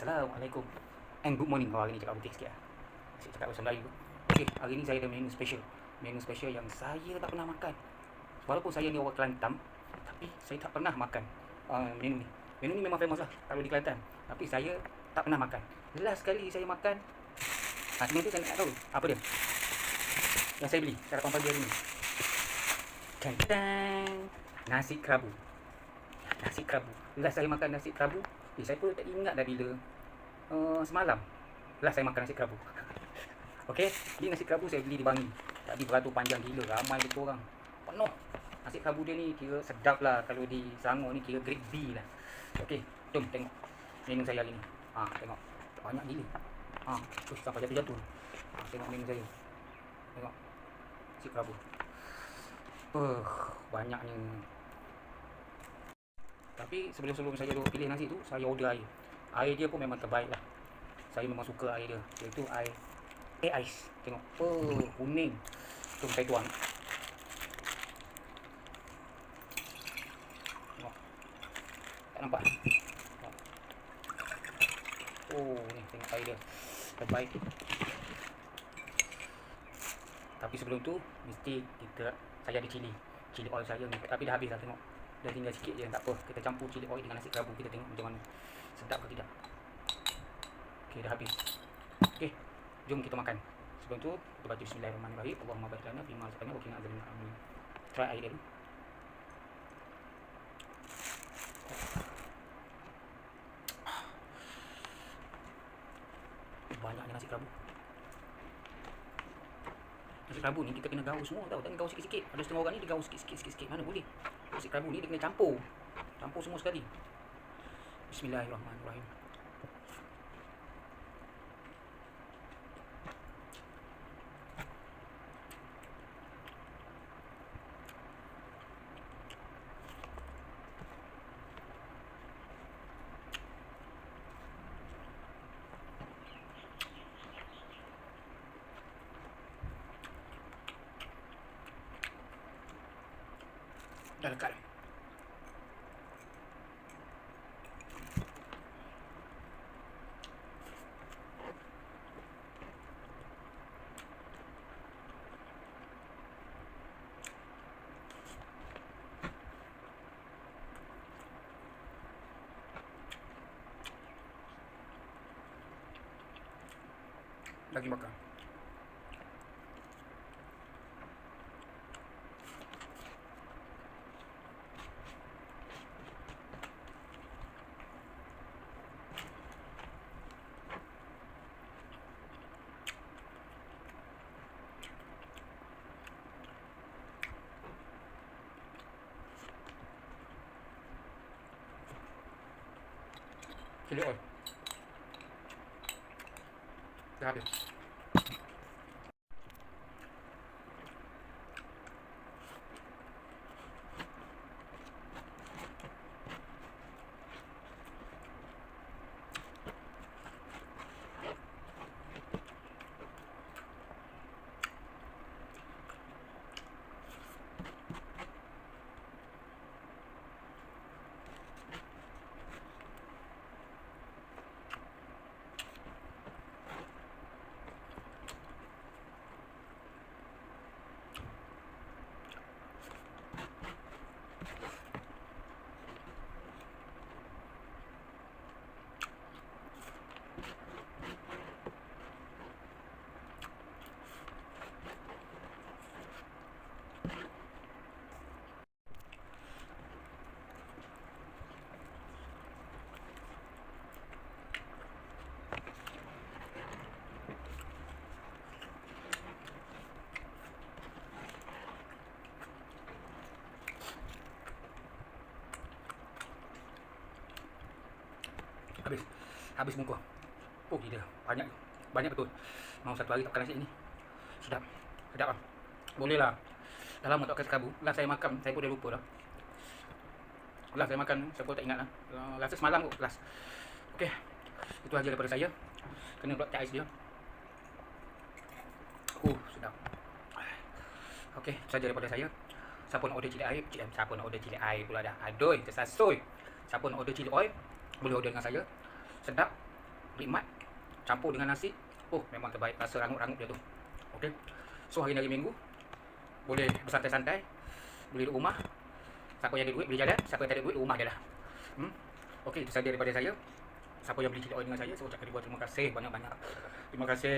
Assalamualaikum. And good morning. Oh, Hari ni cakap putih sikit lah Asyik cakap bahasa Melayu. Okay, hari ni saya ada menu special. Menu special yang saya tak pernah makan. Walaupun saya ni orang Kelantan Tapi saya tak pernah makan uh, menu ni. Menu ni memang famous lah Kalau di Kelantan. Tapi saya tak pernah makan. Last kali saya makan ha, tu saya nak tahu. Apa dia? Yang saya beli Sarapan pagi hari ni. Tang Nasi kerabu Nasi kerabu Last saya makan nasi kerabu Eh, saya pun tak ingat dah bila uh, Semalam. Last saya makan nasi kerabu. Okey, ni nasi kerabu saya beli di Bangi. Tadi beratur panjang gila, ramai betul orang Penuh. Nasi kerabu dia ni kira sedap lah. Kalau di Selangor ni kira grade B lah. Okey, jom tengok. Menu saya hari ni. Ha, Tengok, banyak gila. Ha, Terus sampai jatuh-jatuh. Ha, Tengok menu saya. Tengok. Nasi kerabu. Uh, banyaknya. Tapi sebelum-sebelum saya pilih nasi tu Saya order air Air dia pun memang terbaik lah. Saya memang suka air dia. Iaitu air Air ais. Tengok Oh kuning. Jom saya tuang. Tengok. Tak nampak. Oh ni tengok air dia. Terbaik. Tapi sebelum tu Mesti kita Saya ada cili. Cili oil saya ni. Tapi dah habis dah tengok. Dah tinggal sikit je tak apa. Kita campur cili oil dengan nasi kerabu. Kita tengok macam mana Sedap ke tidak? Okay dah habis. Okay Jom kita makan. Sebelum tu Kita baca bismillahirrahmanirrahim. Allahumma barik lana Fima zakana Wa kina azabin amin. Try air dulu Banyaknya nasi kerabu. Nasi kerabu ni kita kena gaus semua tau. Tak gaus sikit-sikit. Ada setengah orang ni dia gaus sikit-sikit. Mana boleh? Nasi kerabu ni dia kena campur. Campur semua sekali Bismillahirrahmanirrahim. Dah dekat Lagi makan Chili oil Dah habis. Habis muka. Oh gila. Banyak. Banyak betul. Mau satu hari tak makan nasi ni Sedap. Sedap lah Boleh lah. Dah lama tak makan sekabu. Last saya makan Saya pun dah lupa dah. Last saya makan Saya pun tak ingat lah. Rasa semalam kot Last. Okay Itu aja daripada saya. Kena pula teh ais dia. Oh sedap. Okay Saja daripada saya. Siapa nak order cili air? Siapa nak order cili air pula dah. Aduh Tersasui Siapa nak order cili oil boleh order dengan saya sedap nikmat campur dengan nasi. Oh memang terbaik rasa rangup-rangup dia tu. Okey so hari ni hari minggu boleh bersantai-santai boleh duduk rumah. Siapa yang ada duit boleh jalan siapa yang tak ada duit rumah je lah. Hmm? okey itu saja daripada saya. Siapa yang beli cili oil dengan saya saya ucapkan ribuan terima kasih banyak-banyak. Terima kasih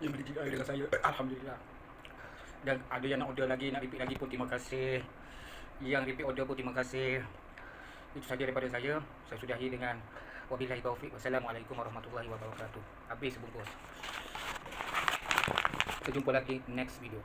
yang beli cili oil dengan saya. Alhamdulillah. Dan ada yang nak order lagi nak repeat lagi pun terima kasih. Yang repeat order pun terima kasih. Itu saja daripada saya. Saya sudahi dengan wabillahi taufik wassalamualaikum warahmatullahi wabarakatuh. Habis sebungkus. Kita jumpa lagi next video